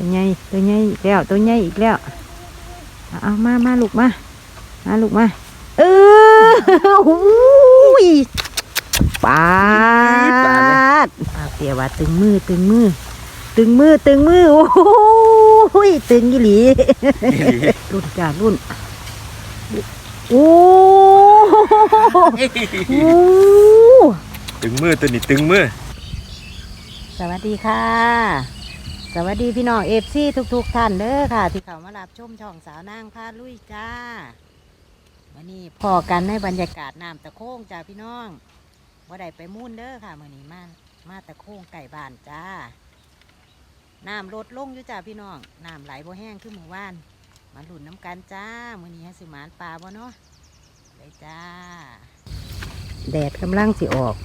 ตัวใหญ่ตัวใหญ่อีกแล้วตัวใหญ่อีกแล้วเอาเอามามาลูกมามาลูกมาเออหูยปาดปาดเตียว่าตึงมือตึงมือ ตึงมือตึงมือโอ้ยตึงยี่หลีรุ่นจ้ารุ่นโอ้โหตึงมือตัวนี้ตึงมือสวัสดีค่ะ สวัสดีพี่น้องเอฟซีทุก ๆ ท่านเด้อค่ะ ที่เขามารับชมช่องสาวนางพาลุยจ้าวันนี้พอกันในบรรยากาศน้ำตะโค้งจ้าพี่น้องว่าได้ไปมุ่นเด้อค่ะมื่อนี้มามาตะโค้งไก่บานจ้าน้ำลดลงอยู่จ้าพี่น้องน้ำไหลบ่แห้งขึ้นหมู่บ้านมาหลุนน้ำกันจ้ามื่อนี้ให้สิมานปลาบ่เนาะเลยจ้า แดดกำลังสิออก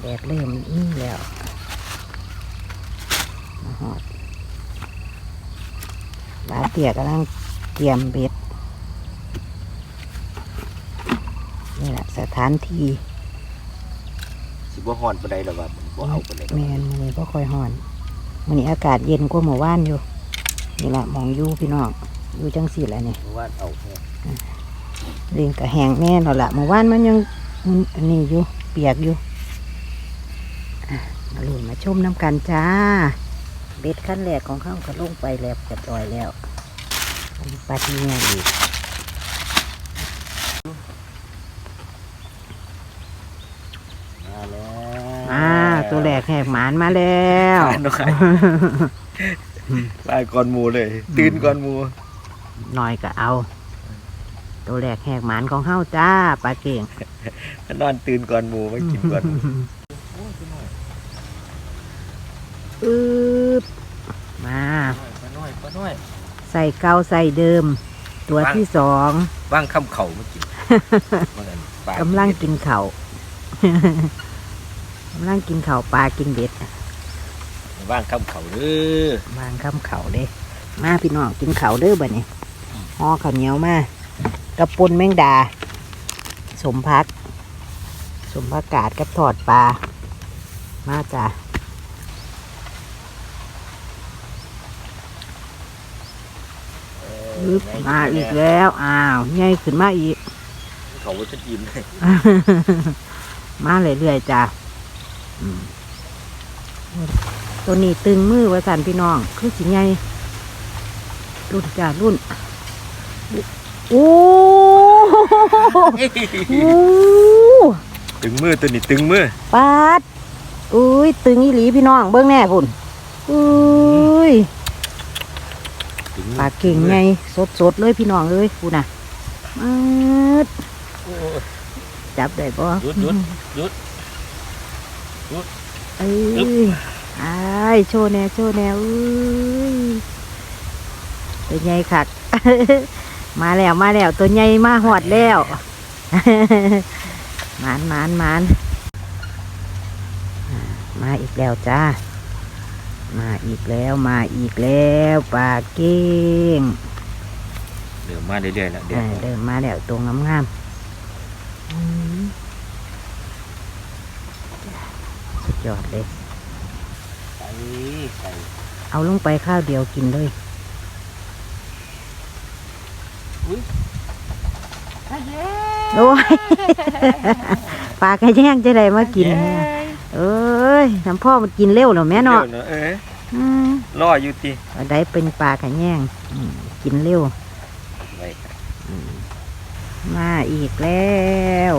แดดเริ่มนี่แล้ว หอดบาเตียกำลังเตรียมเบ็ด นี่แหละสถานที่สิบ่ฮอนปานใดหรอวะบ่เอาปานใดแมนมันนี้ก็ค่อยหอนมันนี้อากาศเย็นกว่าเมื่อวานอยู่ นี่แหละหมองอยู่พี่น้องอยู่จังสี่แหละนี่ว่าเอาแค่เรียงกระแหงแน่นอนละเมื่อวานมันยังมันอันนี้อยู่เปียกอยู่อะมาลุ้นมาชมน้ำกันจ้า เบ็ดขั้นแรกของเขาก็ลงไปแล้วเรียบร้อยแล้วอันนี้ปลาที่เนี่ยอีกมาแล้วอ่าตัวแรกแหกหมานมาแล้วอ่านดอกไข่ลายก่อนหมูเลย ตื่นก่อนหมูหน่อยก็เอา ตัวแรกแหกหมานของเฮาจ้าปลาเก่งนอนตื่นก่อนหมูไม่กินก่อนหมูอึบมา ปลาน้อยปลาน้อย ใส่เกาใส่เดิม ตัวที่สองว่างคำเข่ามากินว่างั้นปลากำลังกินเข่าวกำลังกินเข่าวปลากินเบ็ดว่างคำเข่าเด้อวางคำเข่าวเด้มาพี่น้องกินเข่าวเด้อบ่เนี่ยห่อข้าวเหนียวมากระปุนแมงดา สมพัก สมพักกาดกับทอดปลามาจ้ะอึ๊ บมาอีกแล้ว อ้าวใหญ่ขึ้นมาอีก เขาว่าจะอิ่มเลยมาเรื่อยๆจ้ะอืมตัวนี้ตึงมือว่าสันพี่น้อง คือสิไงรุ่นจ้ะรุ่น โอ้โหตึงมือตัวนี้ตึงมือปาดอุ้ยตึงอีหลีพี่น้องเบิ้งแน่พุ่นอุ้ยตึง ปลาเก่งไงสดๆเลยพี่น้องเลยพุ่นน่ะมาดโอ้ยจับได้ปะหยุดหยุดหยุดเอ้ยไอ้ายโชว์แนวโชว์แนวอุ้ยตัวใหญ่คัก มาแล้วมาแล้วตัวใหญ่มาหอดแล้วหมานหมานหมานอ่ามาอีกแล้วจ้า มาอีกแล้วมาอีกแล้วปลาเก้งเดี๋ยวมาเรื่อยๆแล้วเดี๋ยวเออเดินมาแล้วตัวงามๆอืมสุดยอดเลยใส่ใส่เอาลงไปข้าวเดียวกินเลยโอ้ยปลากระแยงจะได้มากินเนี่ยเอ้ยน้ำพ่อมันกินเร็วเหรอแม่เนาะดี๋ยวเอออืมรออยู่ติว่าได้เป็นปลากระแยงอืมกินเร็ว ไว้ครับมาอีกแล้ว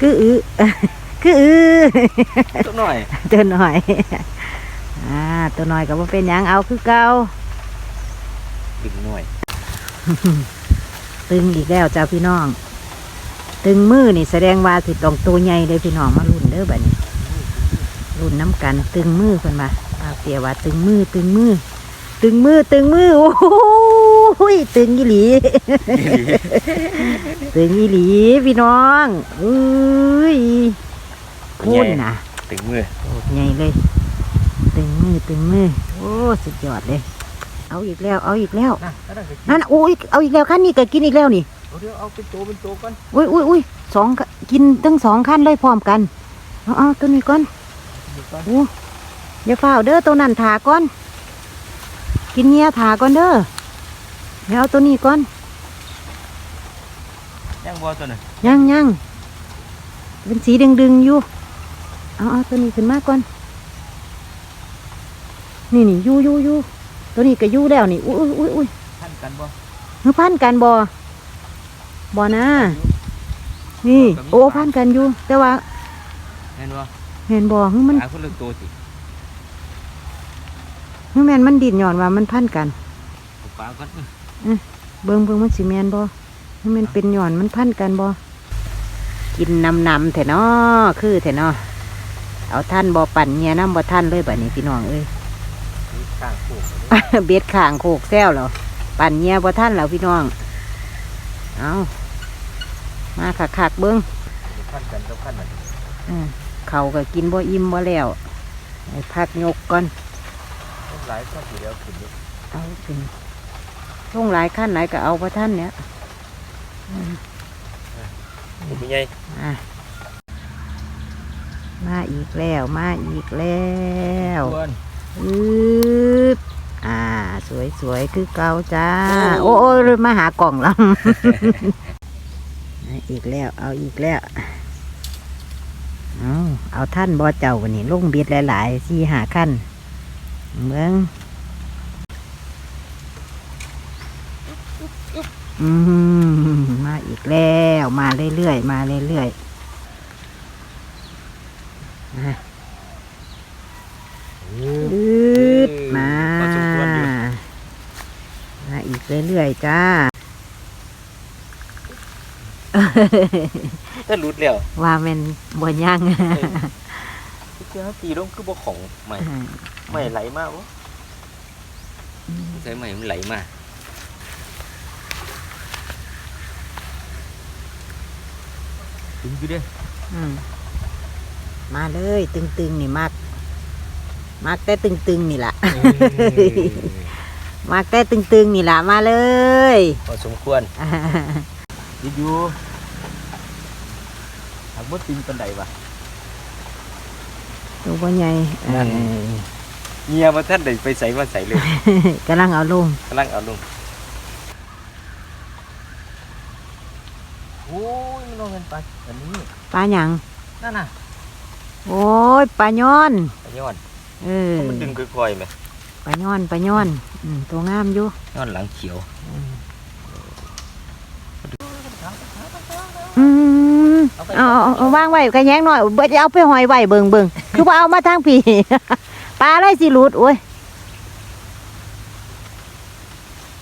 คืออือ คืออือตัวหน่อยตัวหน่อย อ่า ตัวหน่อยก็บ่เป็นหยังเอาคือเก่าตึงหน่อย ตึงอีกแล้วจ้าพี่น้อง ตึงมือนี่แสดงว่าสิต้องตัวใหญ่เลยพี่น้องมารุ่นเด้อบัดนี้รุ่นน้ำกัน ตึงมือคนมาเอาเตียว่า ตึงมือตึงมือ ตึงมือตึงมือโอ้โหยตึงอีหลี ตึงอีหลีพี่น้องอุ้ยพุ่นนะตึงมือโอ้ใหญ่เลย ตึงมือตึงมือโอ้สุดยอดเลย เอาอีกแล้ว เอาอีกแล้วนะแล้วก็นั่นโอ้ยเอาอีกแล้วขั้นนี้ก็กินอีกแล้วนี่ เดี๋ยวเอาเป็นโตเป็นโตก่อนอุ้ยอุ้ยอุ้ยสองกินทั้งสองขั้นเลยพร้อมกันเอาเอาตัวนี้ก่อนนี่ก่อนโอ้อย่าเฝ้าวเด้อตัวนั้นถาก่อน กินเงี้ยถาก่อนเด้อเดี๋ยวเอาตัวนี้ก่อนย่างบ่ตัวน่ะยังยังเป็นสีดึงดึงๆอยู่เอาเอาตัวนี้ขึ้นมาก่อนนี่นี่อยู่อยู่อยู่ตัวนี้ก็อยู่แล้วนี่อุ้ยอุ้ยอุ้ยอุ้ยทันกันบ่มือพันกันบ่ บ่นะนี่ โอ้พันกันอยู่ แต่ว่าเห็นบ่เห็นบ่ฮึมันหาคนละตัวสิฮึแม่นมันดินหย่อนว่ามันพันกันเอาปลาก่อนเบิ่งเบิ่งมันสิแม่นบ่ฮึมันเป็นหย่อนมันพันกันบ่กินนำนำแถเนาะคือแถเนาะเอาท่านบ่ปั่นเงียน้ำบ่ท่านเลยบัดนี้พี่น้องเอ้ยนี่ข้างโคกเบ็ดข่างโคกแซวเหรอปั่นเงียบ่ท่านแล้วพี่น้อง เอามาคักๆเบิ้งพันกันกับพันนั่นอืมเขาวก็กินบ่อิ่มบ่แล้วให้พักยกก่อนมันหลายคนสิเดียวขึ้นอยู่เอาขึ้นช่วงหลายขั้นไหนก็เอาบ่ท่านเนี่ยอืมนี่เป็นไงอะมาอีกแล้ว มาอีกแล้วควรอืบ อ่าสวยๆคือเก่าจ้า โอ้โอ้ยมาหากล่องแล้ว อีกแล้ว เอาอีกแล้ว เอาเอาท่านบอเจ้าวันนี้ลงเบียดหลายๆสี่หาขั้นเมืองอืมมาอีกแล้ว มาเรื่อยๆ มาเรื่อยๆมา อืดมา พอสมควรอยู่ มาอีกเรื่อยๆจ้าถ้าหลุดแล้วว่าแมันบนย่างเจ้าตีลงคือบ่ของใหม่ใหม่ไหลมากวะใส่ใหม่มันไหลมาถึงอยู่เด้อืมมาเลย ตึงๆนี่มากมากแต่ตึงๆนี่แหละ มากแต่ตึงๆนี่แหละมาเลยพอสมควรยิดอยู่หากบ่ติงปันใดวะตัวบ่ใหญ่เอ้นั่นยเงียมาท่านได้ไปใส่มาใส่เลยกำลังเอาลงกำลังเอาลงโอ้ยมันลงเงินไปอันนี้ปลาหยังนั่นน่ะโอ้ยปลาย้อนปลาย้อนเออมันดึงค่อยๆไหม ปลาย้อนปลาย้อนอืมตัวงามอยู่ย้อนหลังเขียวอืมเอาเอาเอาวางไว้กระแยงหน่อยเบิดเอาไปหอยไว้เบิงเบิงคือว่าเอามาทางพี่ปลาอะไรสิหลุดโอ้ย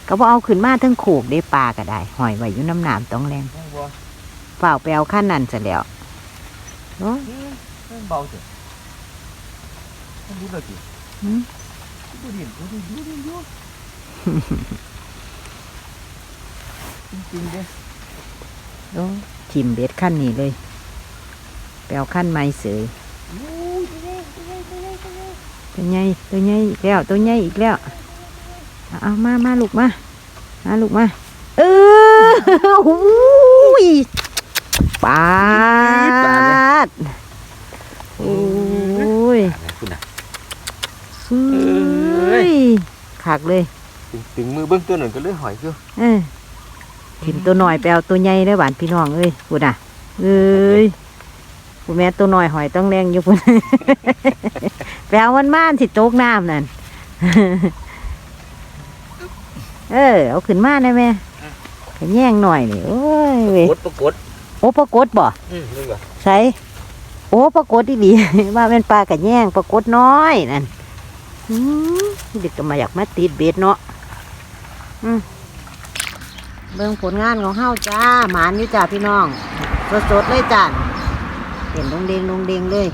ก็บ่เอาขึ้นมาทั้งโขกได้ปลาก็ได้ หอยไว้อยู่น้ำหนามต้องแรงยังบ่เปล่าไปเอาขั้นนั้นซะแล้วโอ้ยอืมมันเบาสิ ดูดิดูดิดูดิดูจริงๆเด้โอ้ยทิมเบ็ดขั้นนี้เลยไปเอาขั้นไม้เสยตัวใหญ่ตัวใหญ่อีกแล้วตัวใหญ่อีกแล้วเอาเอามามาลูกมามาลูกมาเออหูยปาดโอ้ยคุณน่ะ เฮ้ยขักเลยถึงถึงมือเบื้องต้นหนึ่งก็เลยหอยคือเออทิมตัวหน่อยไปเอาตัวใหญ่ได้อหวานพี่น้องเอ้ยพูดอะเอ้ยผู้แม่ตัวหน่อยหอยต้องแรงอยู่พุ่นไปเอามันม่านสิโจกน้ำนั่นเออเอาขึ้นมาได้ไหมขยแย่งหน่อยนี่โอ้ยเว้ยกดปรากฏโอ้ปรากฏบ่อืมนี่ว่ะใช่โอ้ปรากฏอีหลีว่าเป็นปลากระแย่งปรากฏน้อยนั่นอืม เด็กก็มาอยากมาติดเบ็ดเนาะอืมเบิ่งผลงานของเฮาจ้าหมานอยู่จ้าพี่น้องสดๆเลยจ้าเห็นลงเดงลงเดงเลย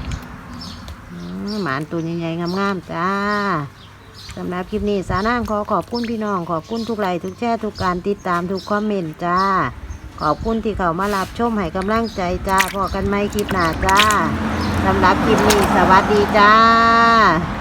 หมานตัวใหญ่ๆงามๆจ้าสำหรับคลิปนี้สาวนางขอขอบคุณพี่น้อง ขอบคุณทุกไลค์ทุกแชร์ทุกการติดตามทุกคอมเมนต์จ้า ขอบคุณที่เขามารับชมให้กำลังใจจ้าพอกันไหมคลิปหน้าจ้าสำหรับคลิปนี้สวัสดีจ้า